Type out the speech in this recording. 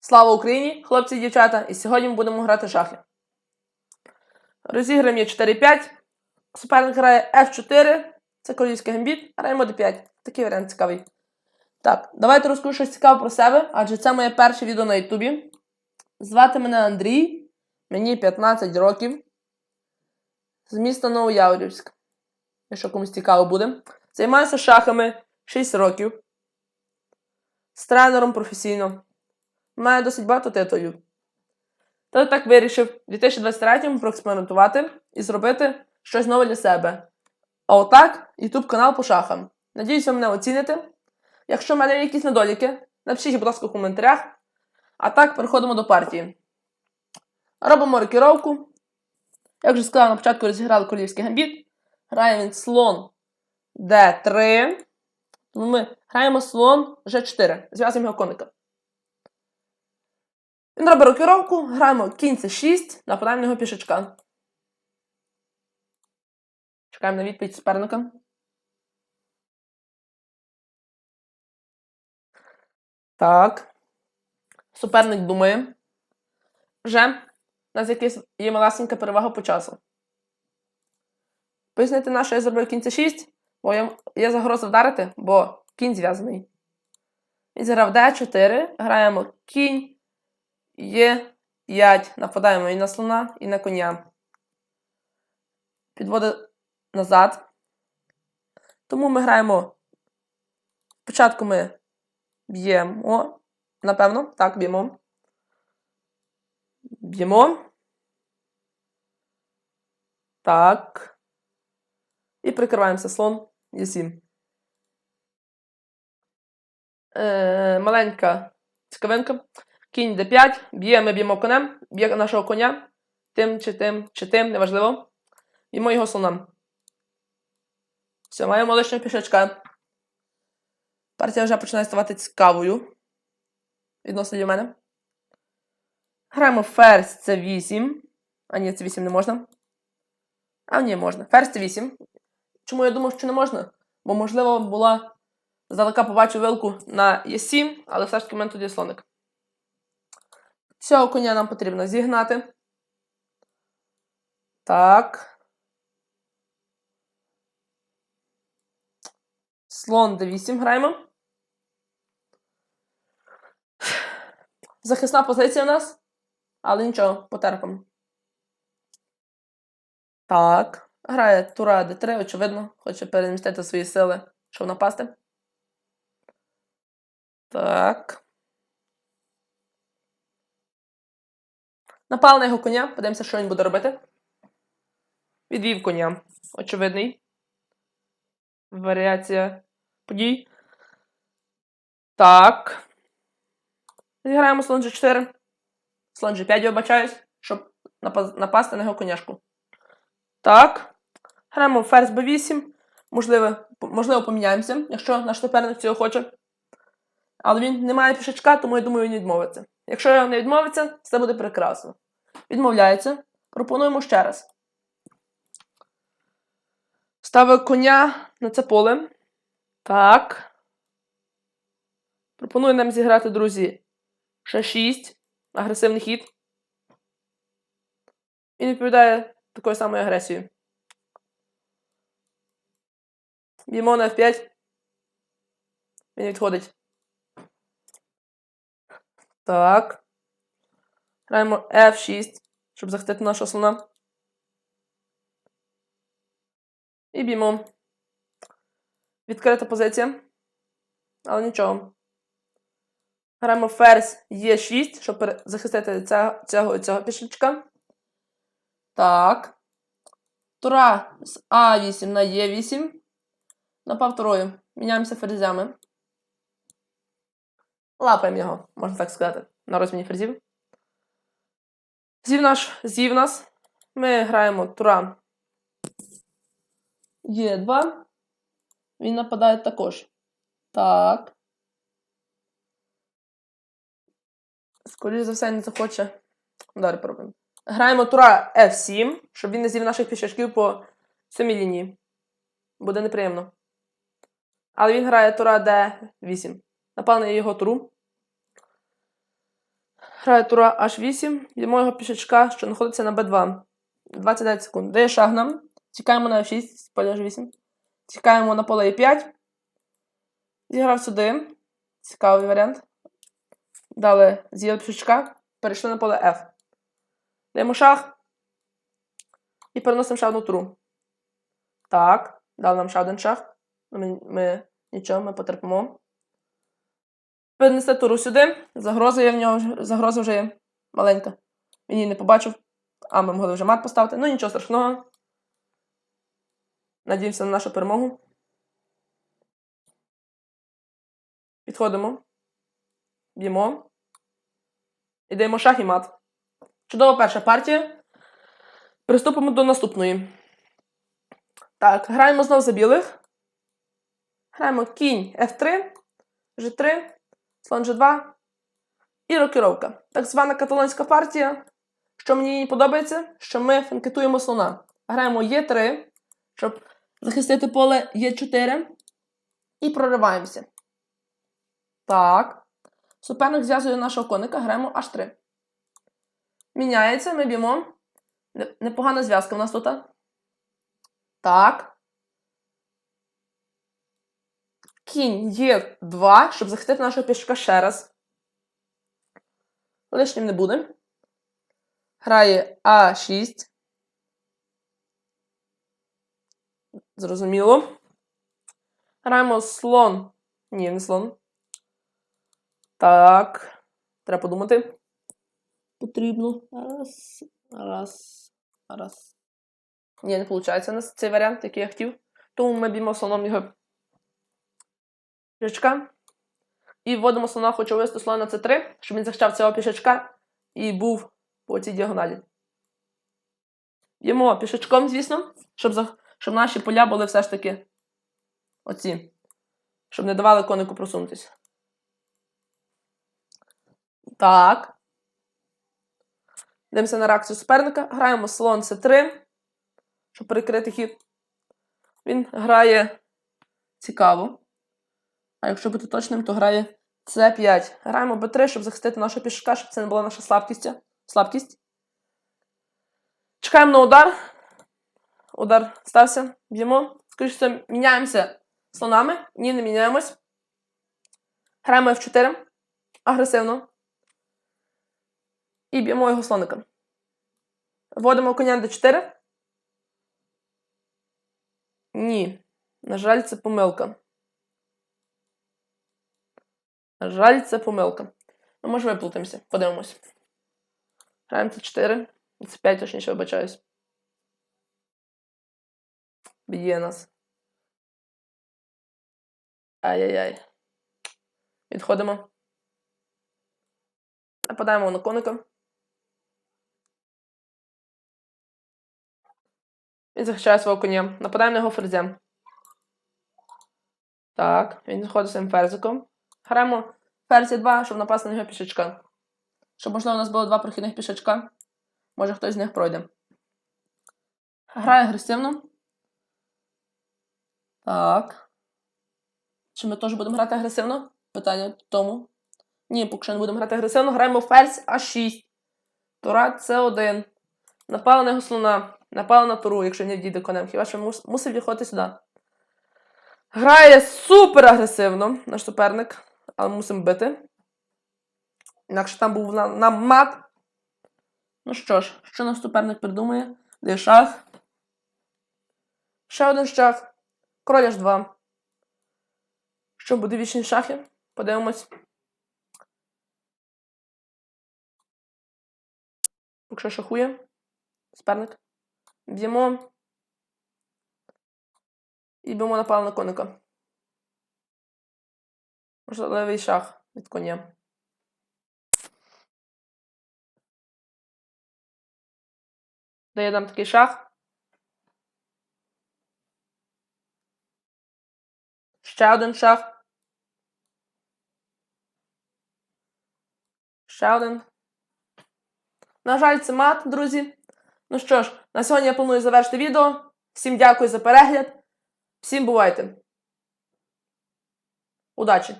Слава Україні, хлопці і дівчата! І сьогодні ми будемо грати шахи. Розіграємо є 4-5. Суперник грає F4. Це королівський гамбіт. Граємо D5. Такий варіант цікавий. Так, давайте розкажу щось цікаве про себе, адже це моє перше відео на Ютубі. Звати мене Андрій. Мені 15 років. З міста Новояворівськ. Якщо комусь цікаво буде. Займаюся шахами 6 років. З тренером професійно. Маю досить багато титулів. Та так вирішив у 2023-му проекспериментувати і зробити щось нове для себе. А отак, YouTube канал по шахам. Надіюсь, ви мене оціните. Якщо в мене є якісь недоліки, напишіть, будь ласка, в коментарях. А так, переходимо до партії. Робимо рокіровку. Як вже сказав, на початку розіграли королівський гамбіт. Грає він слон D3. Тому ми граємо слон G4. Зв'язуємо його коника. Він робить рокіровку, граємо кінь c6, нападаємо на його пішечка. Чекаємо на відповідь суперника. Так. Суперник думає. Вже у нас якась є малесенька перевага по часу. Пояснити на що я зробив кінь c6, бо є загроза вдарити, бо кінь зв'язаний. Він зіграв d4, граємо кінь. Є 5. Нападаємо і на слона, і на коня. Підводить назад. Тому ми граємо. Спочатку ми б'ємо. Напевно, так, б'ємо. Б'ємо. Так. І прикриваємося слон є 7. Е, маленька цікавинка. Кінь d5, б'є, ми б'ємо конем, б'є нашого коня, тим чи тим, чи тим, неважливо. Б'ємо його слоном. Все, маємо лишнього пішачка. Партія вже починає ставати цікавою. Відносно для мене. Граємо ферзь c8. А ні, c8 не можна. А ні, можна. Ферзь c8. Чому я думав, що не можна? Бо, можливо, була. Здалека побачив вилку на e7, але все ж таки мене тут є слоник. Цього коня нам потрібно зігнати. Так. Слон d8 граємо. Захисна позиція у нас. Але нічого, потерпимо. Так. Грає Тура d3, очевидно. Хоче перемістити свої сили, щоб напасти. Так. Напав на його коня, подивимося, що він буде робити. Відвів коня. Очевидний. Варіація подій. Так. Зіграємо слон G4. Слон G5, я вибачаюсь, щоб напасти на його коняшку. Так. Граємо ферзь B8. Можливо, можливо, поміняємося, якщо наш суперник цього хоче. Але він не має пішачка, тому я думаю, він відмовиться. Якщо він не відмовиться, це буде прекрасно. Відмовляється. Пропонуємо ще раз. Ставив коня на це поле. Так. Пропоную нам зіграти, друзі, ще 6. Агресивний хід. Він відповідає такою самою агресією. Б'ємо на F5. Він відходить. Так. Граємо F6, щоб захистити нашого слона. І б'ємо. Відкрита позиція. Але нічого. Граємо ферзь Е6, щоб захистити цього цього, цього пішечка. Так. Тура з А8 на Е8. Напав турою. Міняємося ферзями. Лапаємо його, можна так сказати, на розміні ферзів. Зів наш, зів нас. Ми граємо тура Є2. Він нападає також. Так. Скоріше за все, не захоче. Далі пробуємо. Граємо тура F7, щоб він не з'їв наших пішачків по сьомій лінії. Буде неприємно. Але він грає тура D8. Напав на його туру. Грає тура H8, б'ємо його пішечка, що знаходиться на B2. 29 секунд. Дає шаг нам. Тікаємо на F6, поля H8. Тікаємо на поле E5. Зіграв сюди. Цікавий варіант. Дали з'їли пішечка. Перейшли на поле F. Даємо шах. І переносимо ще одну туру. Так. Дали нам ще один шах. Ми, ми нічого, ми потерпимо. Перенести туру сюди. Загроза є в нього, загроза вже є маленька. Він її не побачив. А ми могли вже мат поставити. Ну нічого страшного. Надіємося на нашу перемогу. Підходимо. Б'ємо. І даємо шах і мат. Чудова перша партія. Приступимо до наступної. Так, граємо знов за білих. Граємо кінь F3, G3, слон G2 і рокіровка. Так звана каталонська партія. Що мені подобається, що ми фанкетуємо слона. Граємо Е3, щоб захистити поле Е4. І прориваємося. Так. Суперник зв'язує нашого коника, граємо H3. Міняється, ми б'ємо. Непогана зв'язка в нас тут. Так. Кінь є 2, щоб захистити нашого пішка ще раз. Лишнім не буде. Грає А6. Зрозуміло. Граємо слон. Ні, не слон. Так. Треба подумати. Потрібно. Раз. Раз. Раз. Ні, не виходить у нас цей варіант, який я хотів. Тому ми б'ємо слоном його пішачка. І вводимо слона, хочу вивести слона на С3, щоб він захищав цього пішачка і був по цій діагоналі. Б'ємо пішачком, звісно, щоб, за... щоб наші поля були все ж таки оці. Щоб не давали конику просунутися. Так. Дивимося на реакцію суперника. Граємо слон С3, щоб перекрити хід. Він грає цікаво. А якщо бути точним, то грає С5. Граємо Б3, щоб захистити нашого пішака, щоб це не була наша слабкість. слабкість. Чекаємо на удар. Удар стався. Б'ємо. Скоріше, міняємося слонами. Ні, не міняємось. Граємо F4. Агресивно. І б'ємо його слоника. Вводимо коня на d4. Ні. На жаль, це помилка. Жаль, це помилка. Ми може виплутаємося. Подивимось. Граємо це 4. Це 5, точніше, вибачаюсь. Б'є нас. Ай-яй-яй. Відходимо. Нападаємо на коника. Він захищає свого коня. Нападаємо на його ферзем. Так, він заходить своїм ферзиком. Граємо ферзі 2, щоб напасти на його пішачка. Щоб, можливо, у нас було два прохідних пішачка. Може хтось з них пройде. Грає агресивно. Так. Чи ми теж будемо грати агресивно? Питання в тому. Ні, поки що не будемо грати агресивно. Граємо ферзь А6. Тура С1. Напали на його слона. Напали на туру, якщо не вдійде конем. Хіба що мусив відходити сюди. Грає супер агресивно наш суперник, але мусимо бити. Інакше там був на- нам мат. Ну що ж, що наш суперник придумає? Де шах. Ще один шах. Король H2. Що буде вічні шахи? Подивимось. Якщо шахує, суперник. Б'ємо. І б'ємо напали на коника. Можливий шах від коня. Дає нам такий шах. Ще один шах. Ще один. На жаль, це мат, друзі. Ну що ж, на сьогодні я планую завершити відео. Всім дякую за перегляд. Всім бувайте. Удачі!